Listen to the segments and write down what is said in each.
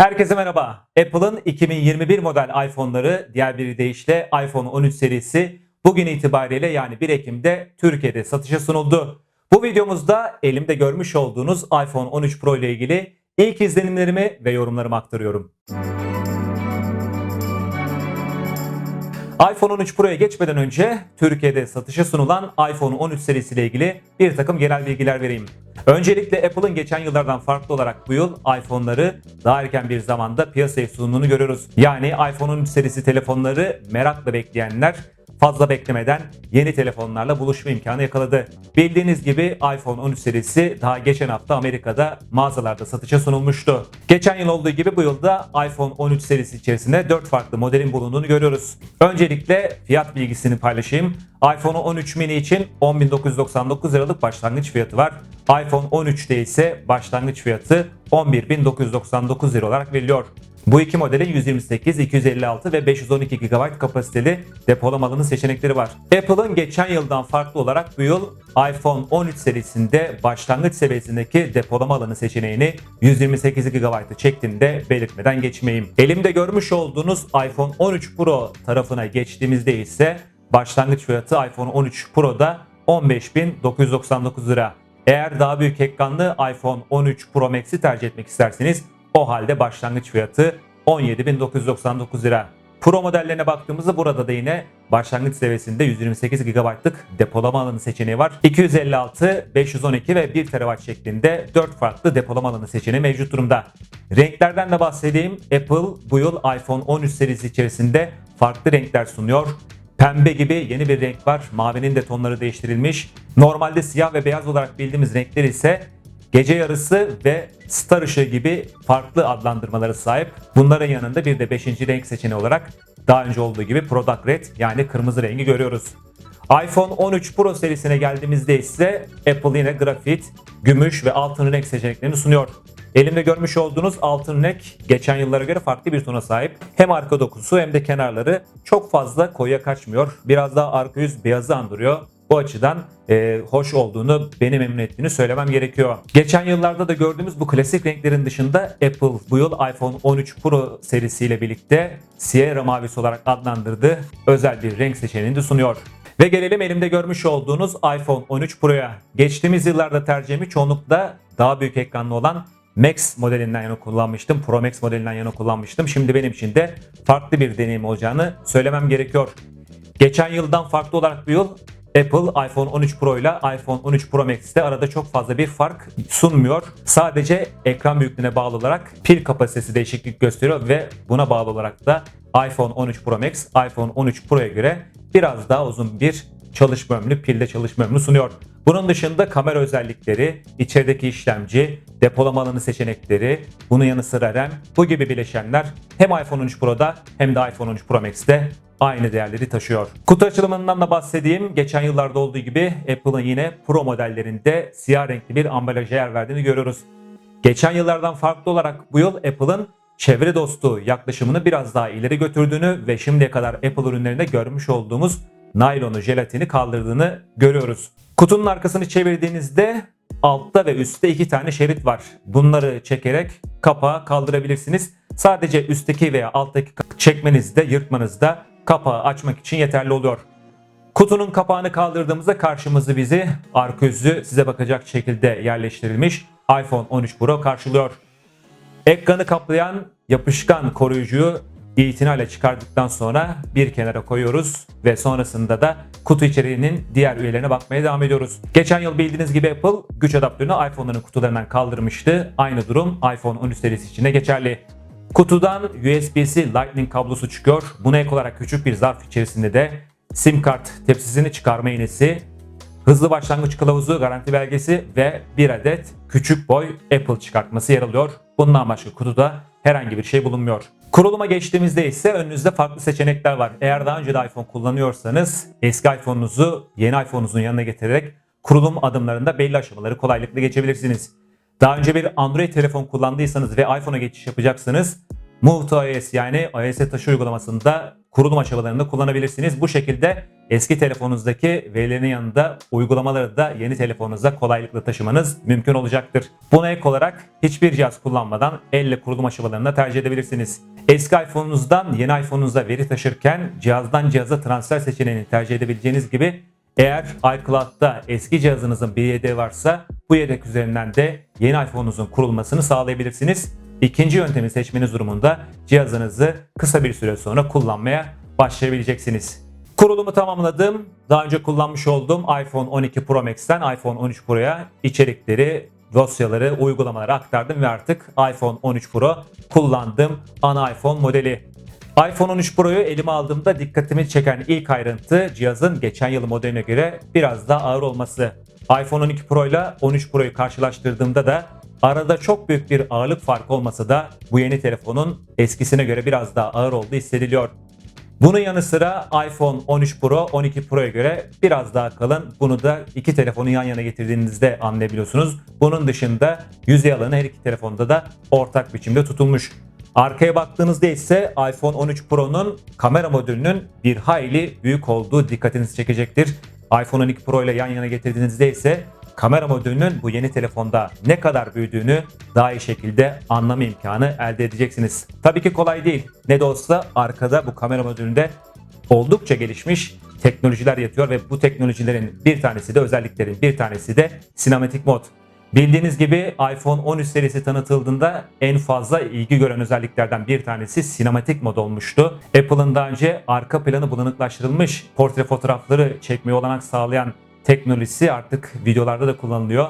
Herkese merhaba. Apple'ın 2021 model iPhone'ları diğer bir deyişle iPhone 13 serisi bugün itibariyle yani 1 Ekim'de Türkiye'de satışa sunuldu. Bu videomuzda elimde görmüş olduğunuz iPhone 13 Pro ile ilgili ilk izlenimlerimi ve yorumlarımı aktarıyorum. iPhone 13 Pro'ya geçmeden önce Türkiye'de satışa sunulan iPhone 13 serisiyle ilgili bir takım genel bilgiler vereyim. Öncelikle Apple'ın geçen yıllardan farklı olarak bu yıl iPhone'ları daha erken bir zamanda piyasaya sunduğunu görüyoruz. Yani iPhone 13 serisi telefonları merakla bekleyenler fazla beklemeden yeni telefonlarla buluşma imkanı yakaladı. Bildiğiniz gibi iPhone 13 serisi daha geçen hafta Amerika'da mağazalarda satışa sunulmuştu. Geçen yıl olduğu gibi bu yılda iPhone 13 serisi içerisinde 4 farklı modelin bulunduğunu görüyoruz. Öncelikle fiyat bilgisini paylaşayım. iPhone 13 mini için 10.999 liralık başlangıç fiyatı var. iPhone 13'te ise başlangıç fiyatı 11.999 lira olarak veriliyor. Bu iki modelin 128, 256 ve 512 GB kapasiteli depolama alanı seçenekleri var. Apple'ın geçen yıldan farklı olarak bu yıl iPhone 13 serisinde başlangıç seviyesindeki depolama alanı seçeneğini 128 GB'ı çektiğinde belirtmeden geçmeyeyim. Elimde görmüş olduğunuz iPhone 13 Pro tarafına geçtiğimizde ise başlangıç fiyatı iPhone 13 Pro'da 15.999 lira. Eğer daha büyük ekranlı iPhone 13 Pro Max'i tercih etmek isterseniz o halde başlangıç fiyatı 17.999 lira. Pro modellerine baktığımızda burada da yine başlangıç seviyesinde 128 GB'lık depolama alanı seçeneği var. 256, 512 ve 1 TB şeklinde 4 farklı depolama alanı seçeneği mevcut durumda. Renklerden de bahsedeyim. Apple bu yıl iPhone 13 serisi içerisinde farklı renkler sunuyor. Pembe gibi yeni bir renk var. Mavinin de tonları değiştirilmiş. Normalde siyah ve beyaz olarak bildiğimiz renkler ise gece yarısı ve star ışığı gibi farklı adlandırmaları sahip. Bunların yanında bir de 5. renk seçeneği olarak daha önce olduğu gibi Product Red yani kırmızı rengi görüyoruz. iPhone 13 Pro serisine geldiğimizde ise Apple yine grafit, gümüş ve altın renk seçeneklerini sunuyor. Elimde görmüş olduğunuz altın renk geçen yıllara göre farklı bir tona sahip. Hem arka dokusu hem de kenarları çok fazla koyuya kaçmıyor. Biraz daha arka yüz beyazı andırıyor. Bu açıdan e, hoş olduğunu, beni memnun ettiğini söylemem gerekiyor. Geçen yıllarda da gördüğümüz bu klasik renklerin dışında Apple bu yıl iPhone 13 Pro serisiyle birlikte Sierra mavisi olarak adlandırdığı özel bir renk seçeneğini de sunuyor. Ve gelelim elimde görmüş olduğunuz iPhone 13 Pro'ya. Geçtiğimiz yıllarda tercihimi çoğunlukla daha büyük ekranlı olan Max modelinden yana kullanmıştım. Pro Max modelinden yana kullanmıştım. Şimdi benim için de farklı bir deneyim olacağını söylemem gerekiyor. Geçen yıldan farklı olarak bu yıl Apple iPhone 13 Pro ile iPhone 13 Pro Max'te arada çok fazla bir fark sunmuyor. Sadece ekran büyüklüğüne bağlı olarak pil kapasitesi değişiklik gösteriyor ve buna bağlı olarak da iPhone 13 Pro Max iPhone 13 Pro'ya göre biraz daha uzun bir çalışma ömrü, pilde çalışma ömrü sunuyor. Bunun dışında kamera özellikleri, içerideki işlemci, depolama alanı seçenekleri, bunun yanı sıra RAM, bu gibi bileşenler hem iPhone 13 Pro'da hem de iPhone 13 Pro Max'te aynı değerleri taşıyor. Kutu açılımından da bahsedeyim. Geçen yıllarda olduğu gibi Apple'ın yine Pro modellerinde siyah renkli bir ambalaja yer verdiğini görüyoruz. Geçen yıllardan farklı olarak bu yıl Apple'ın çevre dostu yaklaşımını biraz daha ileri götürdüğünü ve şimdiye kadar Apple ürünlerinde görmüş olduğumuz naylonu, jelatini kaldırdığını görüyoruz. Kutunun arkasını çevirdiğinizde altta ve üstte iki tane şerit var. Bunları çekerek kapağı kaldırabilirsiniz. Sadece üstteki veya alttaki çekmenizde, yırtmanızda kapağı açmak için yeterli oluyor. Kutunun kapağını kaldırdığımızda karşımızı bizi arka yüzü size bakacak şekilde yerleştirilmiş iPhone 13 Pro karşılıyor. Ekranı kaplayan yapışkan koruyucuyu itinayla çıkardıktan sonra bir kenara koyuyoruz ve sonrasında da kutu içeriğinin diğer üyelerine bakmaya devam ediyoruz. Geçen yıl bildiğiniz gibi Apple güç adaptörünü iPhone'ların kutularından kaldırmıştı. Aynı durum iPhone 13 serisi için de geçerli. Kutudan USB-C Lightning kablosu çıkıyor. Buna ek olarak küçük bir zarf içerisinde de SIM kart tepsisini çıkarma iğnesi, hızlı başlangıç kılavuzu, garanti belgesi ve bir adet küçük boy Apple çıkartması yer alıyor. Bundan başka kutuda herhangi bir şey bulunmuyor. Kuruluma geçtiğimizde ise önünüzde farklı seçenekler var. Eğer daha önce de iPhone kullanıyorsanız eski iPhone'unuzu yeni iPhone'unuzun yanına getirerek kurulum adımlarında belli aşamaları kolaylıkla geçebilirsiniz. Daha önce bir Android telefon kullandıysanız ve iPhone'a geçiş yapacaksanız Move to iOS yani iOS taşı uygulamasında kurulum aşamalarında kullanabilirsiniz. Bu şekilde eski telefonunuzdaki verilerin yanında uygulamaları da yeni telefonunuza kolaylıkla taşımanız mümkün olacaktır. Buna ek olarak hiçbir cihaz kullanmadan elle kurulum aşamalarını tercih edebilirsiniz. Eski iPhone'unuzdan yeni iPhone'unuza veri taşırken cihazdan cihaza transfer seçeneğini tercih edebileceğiniz gibi eğer iCloud'da eski cihazınızın bir yedeği varsa bu yedek üzerinden de yeni iPhone'unuzun kurulmasını sağlayabilirsiniz. İkinci yöntemi seçmeniz durumunda cihazınızı kısa bir süre sonra kullanmaya başlayabileceksiniz. Kurulumu tamamladım. Daha önce kullanmış olduğum iPhone 12 Pro Max'ten iPhone 13 Pro'ya içerikleri, dosyaları, uygulamaları aktardım ve artık iPhone 13 Pro kullandım ana iPhone modeli. iPhone 13 Pro'yu elime aldığımda dikkatimi çeken ilk ayrıntı cihazın geçen yıl modeline göre biraz daha ağır olması. iPhone 12 Pro ile 13 Pro'yu karşılaştırdığımda da arada çok büyük bir ağırlık farkı olmasa da bu yeni telefonun eskisine göre biraz daha ağır olduğu hissediliyor. Bunun yanı sıra iPhone 13 Pro 12 Pro'ya göre biraz daha kalın. Bunu da iki telefonu yan yana getirdiğinizde anlayabiliyorsunuz. Bunun dışında yüzey alanı her iki telefonda da ortak biçimde tutulmuş. Arkaya baktığınızda ise iPhone 13 Pro'nun kamera modülünün bir hayli büyük olduğu dikkatinizi çekecektir. iPhone 12 Pro ile yan yana getirdiğinizde ise kamera modülünün bu yeni telefonda ne kadar büyüdüğünü daha iyi şekilde anlama imkanı elde edeceksiniz. Tabii ki kolay değil. Ne de olsa arkada bu kamera modülünde oldukça gelişmiş teknolojiler yatıyor ve bu teknolojilerin bir tanesi de özelliklerin bir tanesi de sinematik mod. Bildiğiniz gibi iPhone 13 serisi tanıtıldığında en fazla ilgi gören özelliklerden bir tanesi sinematik mod olmuştu. Apple'ın daha önce arka planı bulanıklaştırılmış portre fotoğrafları çekmeye olanak sağlayan teknolojisi artık videolarda da kullanılıyor.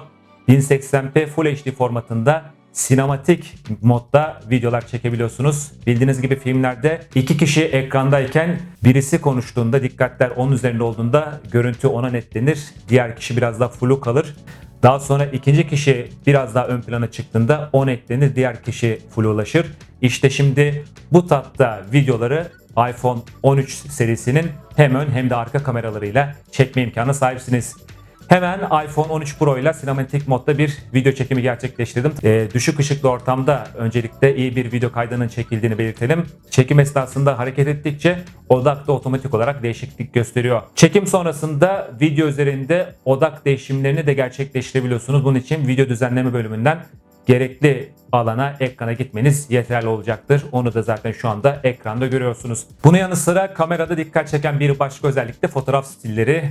1080p Full HD formatında sinematik modda videolar çekebiliyorsunuz. Bildiğiniz gibi filmlerde iki kişi ekrandayken birisi konuştuğunda dikkatler onun üzerinde olduğunda görüntü ona netlenir. Diğer kişi biraz daha flu kalır. Daha sonra ikinci kişi biraz daha ön plana çıktığında o netlenir, diğer kişi flulaşır. İşte şimdi bu tatta videoları iPhone 13 serisinin hem ön hem de arka kameralarıyla çekme imkanına sahipsiniz. Hemen iPhone 13 Pro ile sinematik modda bir video çekimi gerçekleştirdim. Ee, düşük ışıklı ortamda öncelikle iyi bir video kaydının çekildiğini belirtelim. Çekim esnasında hareket ettikçe odak da otomatik olarak değişiklik gösteriyor. Çekim sonrasında video üzerinde odak değişimlerini de gerçekleştirebiliyorsunuz. Bunun için video düzenleme bölümünden gerekli alana ekrana gitmeniz yeterli olacaktır. Onu da zaten şu anda ekranda görüyorsunuz. Bunun yanı sıra kamerada dikkat çeken bir başka özellik de fotoğraf stilleri.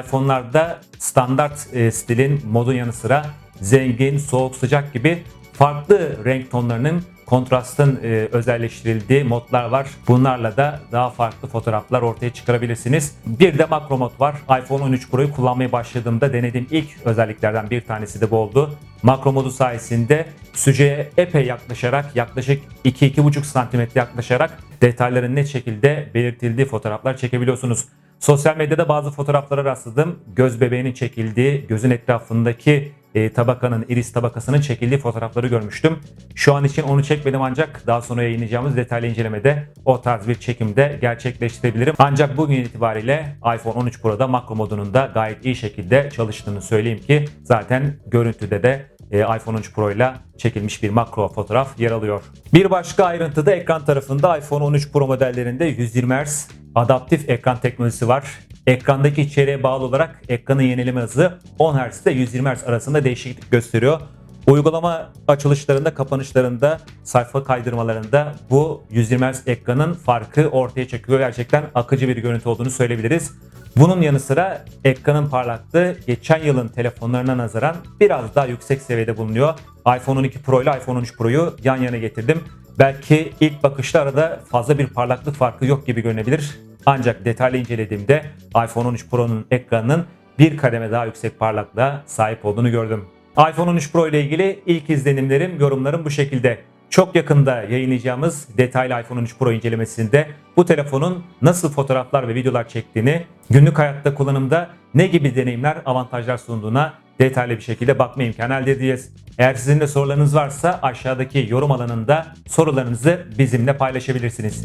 iPhone'larda standart e, stilin modun yanı sıra zengin, soğuk, sıcak gibi farklı renk tonlarının kontrastın e, özelleştirildiği modlar var. Bunlarla da daha farklı fotoğraflar ortaya çıkarabilirsiniz. Bir de makro mod var. iPhone 13 Pro'yu kullanmaya başladığımda denediğim ilk özelliklerden bir tanesi de bu oldu. Makro modu sayesinde süceye epey yaklaşarak yaklaşık 2-2,5 santimetre yaklaşarak detayların net şekilde belirtildiği fotoğraflar çekebiliyorsunuz. Sosyal medyada bazı fotoğraflara rastladım. Göz bebeğinin çekildiği, gözün etrafındaki e, tabakanın, iris tabakasının çekildiği fotoğrafları görmüştüm. Şu an için onu çekmedim ancak daha sonra yayınlayacağımız detaylı incelemede o tarz bir çekimde gerçekleştirebilirim. Ancak bugün itibariyle iPhone 13 Pro'da makro modunun da gayet iyi şekilde çalıştığını söyleyeyim ki zaten görüntüde de iPhone 13 Pro ile çekilmiş bir makro fotoğraf yer alıyor. Bir başka ayrıntı da ekran tarafında iPhone 13 Pro modellerinde 120 Hz adaptif ekran teknolojisi var. Ekrandaki içeriğe bağlı olarak ekranın yenileme hızı 10 Hz ile 120 Hz arasında değişiklik gösteriyor. Uygulama açılışlarında, kapanışlarında, sayfa kaydırmalarında bu 120 Hz ekranın farkı ortaya çıkıyor. Gerçekten akıcı bir görüntü olduğunu söyleyebiliriz. Bunun yanı sıra ekranın parlaklığı geçen yılın telefonlarına nazaran biraz daha yüksek seviyede bulunuyor. iPhone 12 Pro ile iPhone 13 Pro'yu yan yana getirdim. Belki ilk bakışta arada fazla bir parlaklık farkı yok gibi görünebilir. Ancak detaylı incelediğimde iPhone 13 Pro'nun ekranının bir kademe daha yüksek parlaklığa sahip olduğunu gördüm. iPhone 13 Pro ile ilgili ilk izlenimlerim, yorumlarım bu şekilde. Çok yakında yayınlayacağımız detaylı iPhone 13 Pro incelemesinde bu telefonun nasıl fotoğraflar ve videolar çektiğini, günlük hayatta kullanımda ne gibi deneyimler, avantajlar sunduğuna detaylı bir şekilde bakma imkanı elde edeceğiz. Eğer sizin de sorularınız varsa aşağıdaki yorum alanında sorularınızı bizimle paylaşabilirsiniz.